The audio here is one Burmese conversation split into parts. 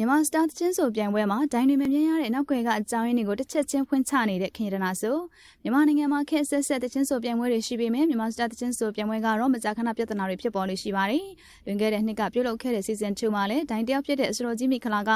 မြန်မာစတာသချင်းဆိုပြိုင်ပွဲမှာဒိုင်းတွေမမြင်ရတဲ့နောက်ွယ်ကအကြောင်းရင်းတွေကိုတစ်ချက်ချင်းဖွင့်ချနေတဲ့ခင်ရတနာဆိုမြန်မာနိုင်ငံမှာခက်ဆက်ဆက်သချင်းဆိုပြိုင်ပွဲတွေရှိပေမဲ့မြန်မာစတာသချင်းဆိုပြိုင်ပွဲကတော့မကြာခဏပြဿနာတွေဖြစ်ပေါ်လို့ရှိပါတယ်။လွန်ခဲ့တဲ့နှစ်ကပြုလုပ်ခဲ့တဲ့ season 2မှာလည်းဒိုင်းတယောက်ဖြစ်တဲ့အစတော်ကြီးမိခလာက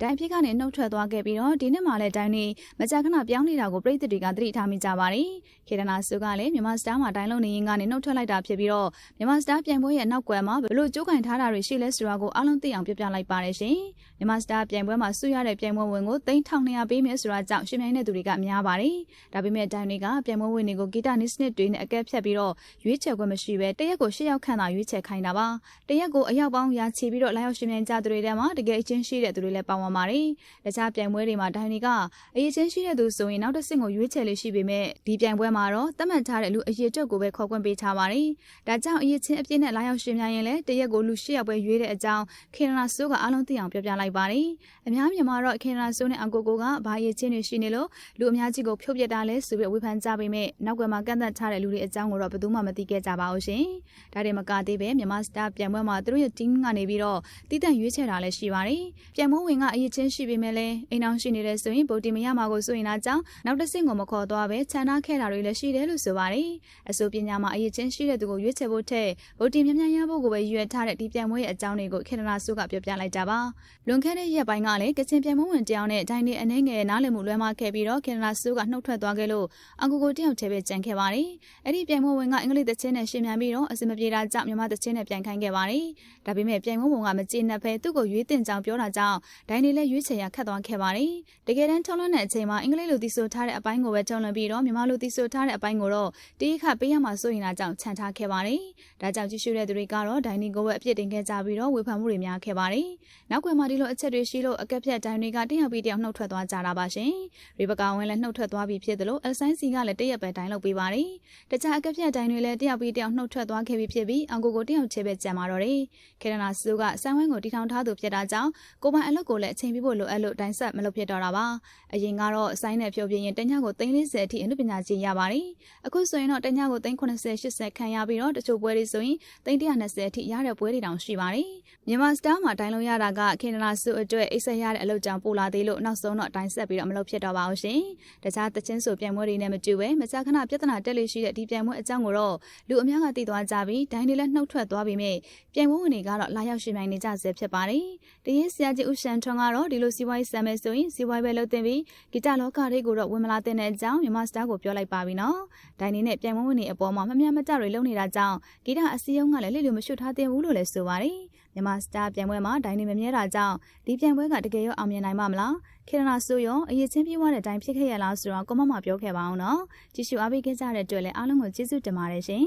ဒိုင်းဖြစ်ကနေနှုတ်ထွက်သွားခဲ့ပြီးတော့ဒီနှစ်မှာလည်းဒိုင်းတွေမကြာခဏပြောင်းနေတာကိုပြည်သူတွေကသတိထားမိကြပါတယ်။ခင်ရတနာဆိုကလည်းမြန်မာစတာမှာဒိုင်းလုံးနေရင်ကနေနှုတ်ထွက်လိုက်တာဖြစ်ပြီးတော့မြန်မာစတာပြိုင်ပွဲရဲ့နောက်ွယ်မှာဘလို့ကြိုးကင်ထားတာတွေရှိလဲဆိုတာကိုအားလုံးသိအောင်ပြပြလိုက်ပါတယ်ရှင်။မြန်မာစတာပြိုင်ပွဲမှာဆုရတဲ့ပြိုင်ပွဲဝင်ကို3200ပေးမယ်ဆိုတာကြောင့်ရှင်မြိုင်တဲ့သူတွေကများပါတယ်။ဒါပေမဲ့ဒိုင်တွေကပြိုင်ပွဲဝင်တွေကိုဂီတနစ်စနစ်တွေနဲ့အကဲဖြတ်ပြီးတော့ရွေးချယ်ခွင့်မရှိဘဲတရက်ကို၈ယောက်ခန့်သာရွေးချယ်ခိုင်းတာပါ။တရက်ကိုအယောက်ပေါင်းရာချီပြီးတော့လာရောက်ရှင်မြိုင်ကြသူတွေထဲမှာတကယ်အချင်းရှိတဲ့သူတွေလည်းပါဝင်ပါတယ်။တခြားပြိုင်ပွဲတွေမှာဒိုင်တွေကအရေးချင်းရှိတဲ့သူဆိုရင်နောက်တစ်ဆင့်ကိုရွေးချယ်လို့ရှိပေမဲ့ဒီပြိုင်ပွဲမှာတော့သတ်မှတ်ထားတဲ့လူအရေးအတွက်ကိုပဲခေါ်ခွင့်ပေးထားပါတယ်။ဒါကြောင့်အရေးချင်းအပြည့်နဲ့လာရောက်ရှင်မြိုင်ရင်လည်းတရက်ကိုလူ၈ယောက်ပဲရွေးတဲ့အကြောင်းခေရနာဆိုးကအားလုံးသိအောင်ပြောပြလိုက်ပါတယ်။အများမြန်မာတော့ခင်ရာစိုးနဲ့အကိုကိုကဘာရည်ချင်းတွေရှိနေလို့လူအများကြီးကိုဖြုတ်ပြတာလဲဆိုပြီးဝေဖန်ကြပေမဲ့နောက်ကွယ်မှာကန့်သတ်ထားတဲ့လူတွေအကြောင်းကိုတော့ဘယ်သူမှမသိခဲ့ကြပါဘူးရှင်။ဒါတွေမကသေးပဲမြန်မာစတာပြိုင်ပွဲမှာသူတို့ရဲ့ team ကနေပြီးတော့တည်တံ့ရွေးချယ်တာလည်းရှိပါတယ်။ပြိုင်ပွဲဝင်ကအရည်ချင်းရှိပေမဲ့လည်းအိမ်အောင်ရှိနေတဲ့ဆိုရင်ဗိုလ်တင်မရမှာကိုစိုးရင်လာကြောင်းနောက်တစ်ဆင့်ကိုမခေါ်သွားပဲခြံထားခဲ့တာတွေလည်းရှိတယ်လို့ဆိုပါတယ်။အဆိုပညာမှာအရည်ချင်းရှိတဲ့သူကိုရွေးချယ်ဖို့ထက်ဗိုလ်တင်မြန်မြန်ရဖို့ကိုပဲရွေးထားတဲ့ဒီပြိုင်ပွဲရဲ့အကြောင်းတွေကိုခေတ္တနာစုကပြောပြလိုက်တာပါ။လွန်ခဲ့တဲ့ရက်ပိုင်းကလည်းကချင်ပြန်ပွဲဝင်တယောက်နဲ့ဒိုင်နေအနေငယ်နားလည်မှုလွဲမှားခဲ့ပြီးတော့ကေနနာဆူကနှုတ်ထွက်သွားခဲ့လို့အကူကိုတယောက်တည်းပဲကြံခဲ့ပါတယ်။အဲ့ဒီပြိုင်ပွဲဝင်ကအင်္ဂလိပ်သချင်းနဲ့ရှင်မြန်ပြီးတော့အစမပြေတာကြောင့်မြန်မာသချင်းနဲ့ပြိုင်ခိုင်းခဲ့ပါတယ်။ဒါပေမဲ့ပြိုင်ပွဲဝင်ကမကျေနပ်ဘဲသူ့ကိုရွေးတင်ကြောင်ပြောတာကြောင့်ဒိုင်နေလည်းရွေးချယ်ရခတ်သွားခဲ့ပါတယ်။တကယ်တမ်းထုံးလွှင့်တဲ့အချိန်မှာအင်္ဂလိပ်လိုသီဆိုထားတဲ့အပိုင်းကိုပဲထုံးလွှင့်ပြီးတော့မြန်မာလိုသီဆိုထားတဲ့အပိုင်းကိုတော့တေးခပေးရမှာစိုးရင်တာကြောင့်ခြံထားခဲ့ပါတယ်။ဒါကြောင့်ကြည့်ရှုတဲ့သူတွေကတော့ဒိုင်နီကိုပဲအပြစ်တင်ခဲ့ကြပြီးတော့ဝေဖန်မှုတွေများခဲ့ပါတယ်။နောက်ကွယ်မှာဒီလိုအချက်တွေရှိလို့အကက်ဖြတ်ဒိုင်တွေကတယောက်ပြီးတယောက်နှုတ်ထွက်သွားကြတာပါရှင်။ရီဘကာဝင်းလည်းနှုတ်ထွက်သွားပြီဖြစ်တယ်လို့အဆိုင်စီကလည်းတရက်ပဲတိုင်းလုပ်ပေးပါတယ်။တခြားအကက်ဖြတ်တိုင်းတွေလည်းတယောက်ပြီးတယောက်နှုတ်ထွက်သွားခဲ့ပြီဖြစ်ပြီးအင်ကိုကိုတယောက်ချဲပဲကြံပါတော့တယ်။ခေရနာစုကဆန်ဝင်းကိုတီထောင်ထားသူဖြစ်တာကြောင့်ကိုပိုင်အလုပ်ကိုလည်းအချိန်ပြဖို့လိုအပ်လို့တိုင်းဆက်မလုပ်ဖြစ်တော့တာပါ။အရင်ကတော့အဆိုင်နဲ့ဖြိုပြရင်တညကို340အထိအနုပညာကြီးရပါတယ်။အခုဆိုရင်တော့တညကို390 80ခံရပြီးတော့တချို့ပွဲတွေဆိုရင်320အထိရတဲ့ပွဲတွေတောင်ရှိပါတယ်။မြန်မာစတားမှာတိုင်းလုံးရတာကခေရနာစုအတွက်အိတ်ဆက်ရတဲ့အလုပ်ကြောင့်ပိုလာသေးလို့နောက်ဆုံးတော့တိုင်းဆက်ပြီးတော့မလုပ်ဖြစ်တော့ပါဘူးရှင်။တခြားသချင်းဆိုပြိုင်ပွဲတွေနဲ့မတူပဲမကြာခဏပြဿနာတက်လေရှိတဲ့ဒီပြိုင်ပွဲအကြောင်းကိုတော့လူအများကသိသွားကြပြီးဒိုင်းတွေလည်းနှုတ်ထွက်သွားပြီးမြဲပြိုင်ပွဲဝင်တွေကတော့လာရောက်ရှင်မြိုင်နေကြဆဲဖြစ်ပါတယ်။တရင်ဆရာကြီးဦးရှန်ထွန်းကတော့ဒီလိုစီးပွားရေးဆံမယ်ဆိုရင်စီးပွားရေးပဲလုပ်တင်ပြီးဂီတလောကတွေကိုတော့ဝင်မလာတဲ့အကြောင်းမြန်မာစတားကိုပြောလိုက်ပါပြီနော်။ဒိုင်းနေနဲ့ပြိုင်ပွဲဝင်တွေအပေါ်မှာမမျှမတတွေလုပ်နေတာကြောင့်ဂီတအစည်းအရုံးကလည်းလိလို့မရှုထားသင့်ဘူးလို့လည်းဆိုပါတယ်။ မြန်မာစတားပြိုင်ပွဲမှာဒိုင်းနေမမြဲတာကြောင့်ဒီပြိုင်ပွဲကတကယ်ရောအောင်မြင်နိုင်မှာမလားခေရနာဆိုရောအရေးချင်းပြေးသွားတဲ့အတိုင်းဖြစ်ခဲ့ရလားဆိုတော့ကိုမမပြောခဲ့ပါအောင်နော်ကြည့်ရှုအားပေးခဲ့ကြတဲ့အတွက်လည်းအားလုံးကိုကျေးဇူးတင်ပါတယ်ရှင်